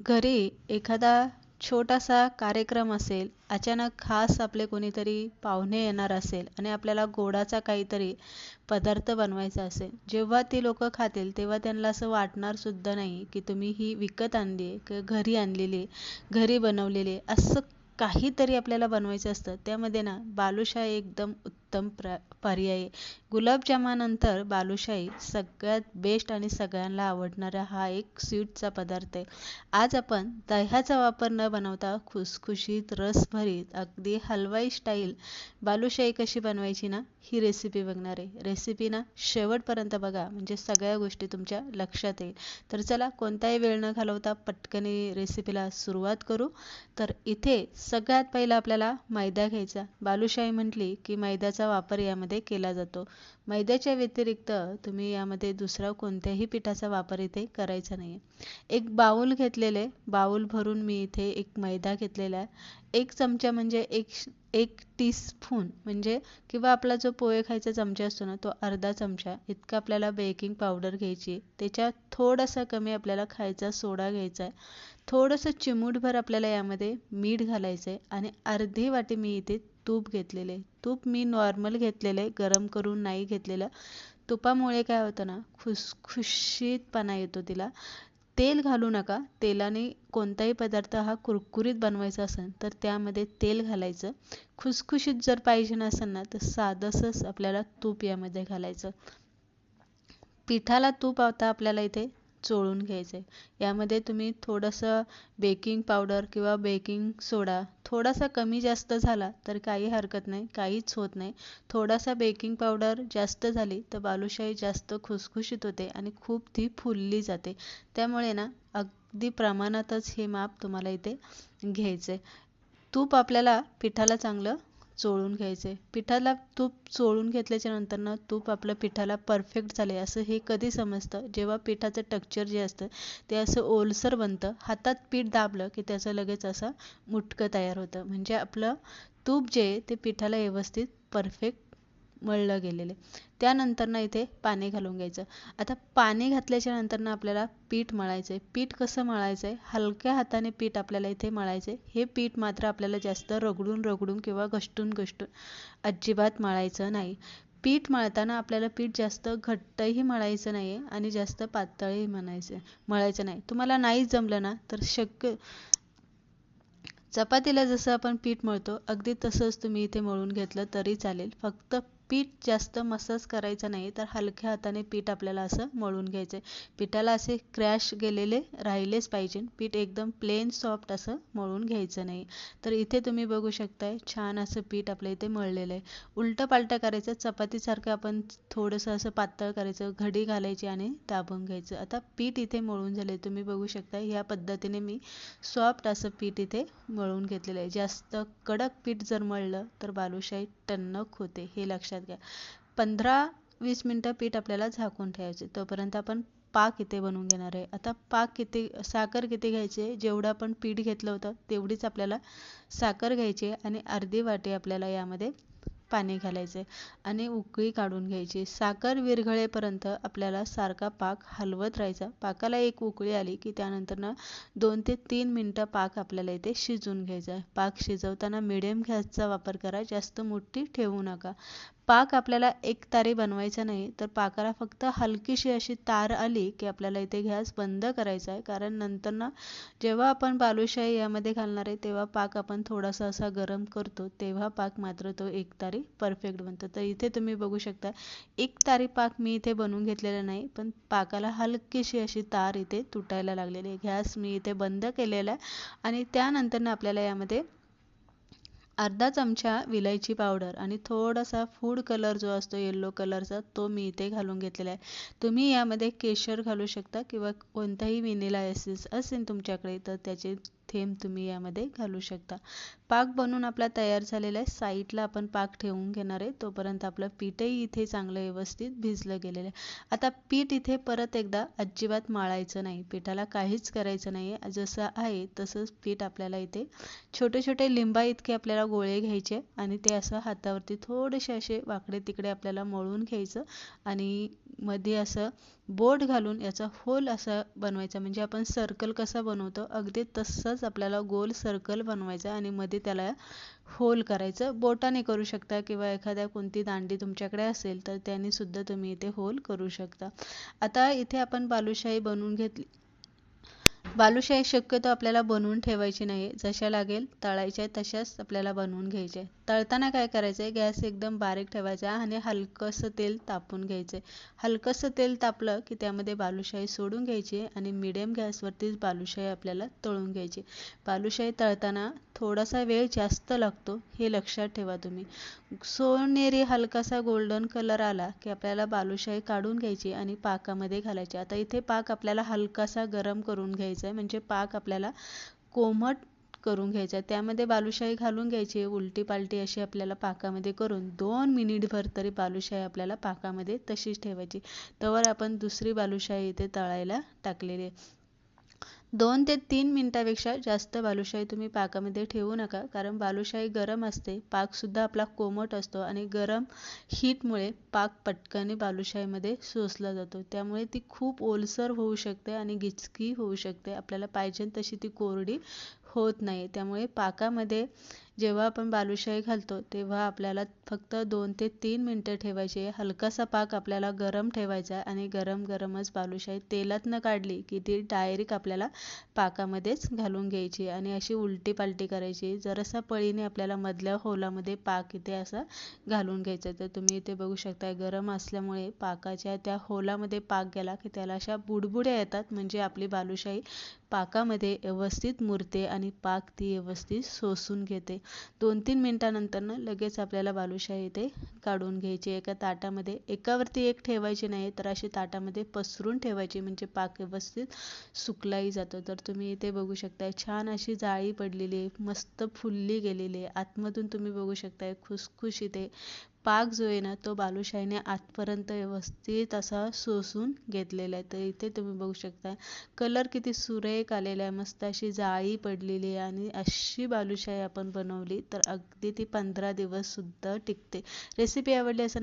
घरी एखादा छोटासा कार्यक्रम असेल अचानक खास आपले कोणीतरी पाहुणे येणार असेल आणि आपल्याला गोडाचा काहीतरी पदार्थ बनवायचा असेल जेव्हा ती लोक खातील तेव्हा त्यांना असं वाटणार सुद्धा नाही की तुम्ही ही विकत आणली आहे की घरी आणलेली आहे घरी बनवलेली आहे. असं काहीतरी आपल्याला बनवायचं असतं. त्यामध्ये ना बालुशाही एकदम उत्तम प्र पर्याय. आहे गुलाबजामानंतर बालुशाही सगळ्यात बेस्ट आणि सगळ्यांना आवडणारा हा एक स्वीटचा पदार्थ आहे. आज आपण दह्याचा वापर न बनवता खुसखुशीत रसभरीत अगदी हलवाई स्टाईल बालुशाही कशी बनवायची ना ही रेसिपी बघणार आहे. रेसिपी ना शेवटपर्यंत बघा म्हणजे सगळ्या गोष्टी तुमच्या लक्षात येईल. तर चला कोणताही वेळ न घालवता पटकनी रेसिपीला सुरुवात करू. तर इथे सगळ्यात पहिला आपल्याला मैदा घ्यायचा. बालुशाही म्हटली की मैद्याचा वापर यामध्ये केला जातो? मैद्याच्या व्यतिरिक्त तुम्ही यामध्ये दुसरा कोणत्याही पिठाचा वापर इथे करायचा नाही एक बाऊल घेतलेले बाऊल भरून मी इथे एक मैदा घेतलेला आहे. एक चमचा म्हणजे एक एक टीस्पून म्हणजे किंवा आपला जो पोहे खायचा चमचा असतो ना तो अर्धा चमचा. इतका आपल्याला बेकिंग पावडर घ्यायची त्याच्यात थोडासा कमी आपल्याला खायचा सोडा घ्यायचा आहे. थोडंसं चिमूटभर आपल्याला यामध्ये मीठ घालायचं आहे आणि अर्धी वाटी मी इथे तूप घेतलेले. तूप मी नॉर्मल घेतलेले गरम करून नाही घेतलेलं. तुपामुळे काय होतं ना खुसखुशीतपणा येतो तिला. तेल घालू नका. तेलाने कोणताही पदार्थ हा कुरकुरीत बनवायचा असेल तर त्यामध्ये तेल घालायचं. खुसखुशीत जर पाहिजे नसेल ना तर साधंसंच आपल्याला तूप यामध्ये घालायचं. पिठाला तूप आता आपल्याला इथे चोळून घ्यायचं. आहे यामध्ये तुम्ही थोडंसं बेकिंग पावडर किंवा बेकिंग सोडा थोडासा कमी जास्त झाला तर काही हरकत नाही काहीच होत नाही. थोडासा बेकिंग पावडर जास्त झाली तर बालुशाही जास्त खुसखुशीत होते आणि खूप ती फुलली जाते. त्यामुळे ना अगदी प्रमाणातच हे माप तुम्हाला इथे घ्यायचं आहे तूप आपल्याला पिठाला चांगलं चोळून घ्यायचे. पिठाला तूप चोळून घेतल्याच्या नंतर ना तूप आपल्या पिठाला परफेक्ट झाले. असं हे कधी समजतं? जेव्हा पिठाचं टेक्चर जे असतं ते असं ओलसर बनतं. हातात पीठ दाबलं की त्याचं लगेच असं मुटकं तयार होतं. म्हणजे आपलं तूप जे आहे ते पिठाला व्यवस्थित परफेक्ट मळलं गेलेलं आहे. त्यानंतर ना इथे पाणी घालून घ्यायचं. आता पाणी घातल्याच्या नंतर ना आपल्याला पीठ मळायचं आहे. पीठ कसं मळायचं आहे? हलक्या हाताने पीठ आपल्याला इथे मळायचं आहे. हे पीठ मात्र आपल्याला जास्त रगडून रगडून किंवा घष्टून घष्टून अजिबात मळायचं नाही. पीठ मळताना आपल्याला पीठ जास्त घट्टही मळायचं नाही आहे आणि जास्त पातळही म्हणायचं मळायचं नाही. तुम्हाला नाही जमलं ना तर शक्य चपातीला जसं आपण पीठ मळतो अगदी तसंच तुम्ही इथे मळून घेतलं तरी चालेल. फक्त पीठ जास्त मसाज करायचं नाही तर हलक्या हाताने पीठ आपल्याला असं मळून घ्यायचं आहे पिठाला असे क्रॅश गेलेले राहिलेच पाहिजे. पीठ एकदम प्लेन सॉफ्ट असं मळून घ्यायचं नाही. तर इथे तुम्ही बघू शकताय छान असं पीठ आपल्या इथे मळलेलं आहे. उलटं पालटं करायचं चपातीसारखं आपण थोडंसं असं पातळ करायचं घडी घालायची आणि दाबून घ्यायचं. आता पीठ इथे मळून झाले तुम्ही बघू शकता ह्या पद्धतीने मी सॉफ्ट असं पीठ इथे मळून घेतलेलं आहे. जास्त कडक पीठ जर मळलं तर बालुशाही टणक होते हे लक्षात लक्षात घ्या. पंधरा वीस मिनटं पीठ आपल्याला झाकून ठेवायचे. तोपर्यंत आपण पाक इथे बनवून घेणार आहे. आता पाक किती साखर किती घ्यायचे जेवढं आपण पीठ घेतलं होतं तेवढीच आपल्याला साखर घ्यायची आणि अर्धी वाटी आपल्याला यामध्ये पाणी घालायचे आणि उकळी काढून घ्यायची. साखर विरघळेपर्यंत आपल्याला सारखा पाक हलवत राहायचा. पाकाला एक उकळी आली की त्यानंतर ना दोन ते तीन मिनटं पाक आपल्याला इथे शिजवून घ्यायचा पाक शिजवताना मिडियम गॅसचा वापर करा. जास्त मोठी ठेवू नका. पाक आपल्याला एक तारी बनवायचा नाही तर पाकाला फक्त हलकीशी अशी तार आली की आपल्याला इथे गॅस बंद करायचा आहे. कारण नंतर ना जेव्हा आपण बालुशाही यामध्ये घालणार आहे तेव्हा पाक आपण थोडासा असा गरम करतो तेव्हा पाक मात्र तो एक तारी परफेक्ट बनतो. तर इथे तुम्ही बघू शकता एक तारी पाक मी इथे बनवून घेतलेला नाही पण पाकाला हलकीशी अशी तार इथे तुटायला लागलेली आहे. गॅस मी इथे बंद केलेला आहे आणि त्यानंतर ना आपल्याला यामध्ये अर्धा चमचा विलायची पावडर आणि थोडासा फूड कलर जो असतो येल्लो कलरचा तो मी इथे घालून घेतलेला आहे. तुम्ही यामध्ये केशर घालू शकता किंवा कोणताही विनिला एसेस असेल तुमच्याकडे तर त्याचे थेंब तुम्ही यामध्ये घालू शकता. पाक बनवून आपला तयार झालेला आहे. साईडला आपण पाक ठेवून घेणार आहे. तोपर्यंत आपलं पीठही इथे चांगलं व्यवस्थित भिजलं गेलेलं आहे. आता पीठ इथे परत एकदा अजिबात माळायचं नाही. पिठाला काहीच करायचं नाही आहे. जसं आहे तसंच पीठ आपल्याला इथे छोटे छोटे लिंबा इतके आपल्याला गोळे घ्यायचे आणि ते असं हातावरती थोडेसे असे वाकडे तिकडे आपल्याला मळून घ्यायचं आणि मध्ये असं बोट घालून याचा होल असा बनवायचा. म्हणजे आपण सर्कल कसा बनवतो अगदी तसंच आपल्याला गोल सर्कल बनवायचा आणि मध्ये त्याला होल करायचं. बोटाने करू शकता किंवा एखाद्या कोणती दांडी तुमच्याकडे असेल तर त्याने सुद्धा तुम्ही इथे होल करू शकता. आता इथे आपण बालुशाही बनवून घेतली बालुशाही शक्यतो आपल्याला बनवून ठेवायची नाही. जशा लागेल तळायच्या आहे तशाच आपल्याला बनवून घ्यायचे. तळताना काय करायचं आहे गॅस एकदम बारीक ठेवायचा आणि हलकंसं तेल तापून घ्यायचं. हलकंसं तेल तापलं की त्यामध्ये बालुशाही सोडून घ्यायची आणि मिडियम गॅसवरतीच बालुशाही आपल्याला तळून घ्यायची. बालुशाही तळताना थोडासा वेळ जास्त लागतो हे लक्षात ठेवा तुम्ही. सोनेरी हलकासा गोल्डन कलर आला की आपल्याला बालुशाही काढून घ्यायची आणि पाकामध्ये घालायची. आता इथे पाक आपल्याला हलकासा गरम करून घ्यायचा आहे म्हणजे पाक आपल्याला कोमट करून घ्यायचा त्यामध्ये बालुशाही घालून घ्यायची. उलटी पालटी अशी आपल्याला पाकामध्ये करून दोन मिनिटभर तरी बालुशाही आपल्याला पाकामध्ये तशीच ठेवायची. तवर आपण दुसरी बालुशाही इथे तळायला टाकलेली आहे. दोन ते तीन मिनटापेक्षा जास्त बालुशाही तुम्ही पाकामध्ये ठेवू नका. कारण बालुशाही गरम असते पाकसुद्धा आपला कोमट असतो आणि गरम हीटमुळे पाक पटकन बालुशाहीमध्ये सोसला जातो. त्यामुळे ती खूप ओलसर होऊ शकते आणि गिचकी होऊ शकते. आपल्याला पाहिजे तशी ती कोरडी होत नाही. त्यामुळे पाकामध्ये जेव्हा आपण बालुशाही घालतो तेव्हा आपल्याला फक्त दोन ते तीन मिनटं ठेवायची. हलकासा पाक आपल्याला गरम ठेवायचा आणि गरम गरमच बालुशाही तेलात न काढली की ती डायरेक्ट आपल्याला पाकामध्येच घालून घ्यायची आणि अशी उलटी पालटी करायची. जरासा पळीने आपल्याला मधल्या होलामध्ये पाक इथे असा घालून घ्यायचा. तर तुम्ही इथे बघू शकता गरम असल्यामुळे पाकाच्या त्या होलामध्ये पाक गेला की त्याला अशा बुडबुड्या येतात. म्हणजे आपली बालुशाही पाकामध्ये व्यवस्थित मुरते आणि पाक ती व्यवस्थित सोसून घेते. दोन तीन मिनटानंतरनं लगेच आपल्याला बालुशाही इथे काढून घ्यायची एका ताटामध्ये. एकावरती एक ठेवायची नाही तर अशी ताटामध्ये पसरून ठेवायची. म्हणजे पाक व्यवस्थित सुकलाही जातो. तर तुम्ही इथे बघू शकताय छान अशी जाळी पडलेली आहे. मस्त फुलली गेलेली आहे. आतमधून तुम्ही बघू शकताय खुसखुशीत आहे. पाक जो आहे ना तो बालुशाहीने आतपर्यंत व्यवस्थित असा सोसून घेतलेला आहे. तर इथे तुम्ही बघू शकता कलर किती सुरेख आलेला आहे. मस्त अशी जाळी पडलेली आहे आणि अशी बालुशाही आपण बनवली तर अगदी ती पंधरा दिवस सुद्धा टिकते. रेसिपी आवडली असेल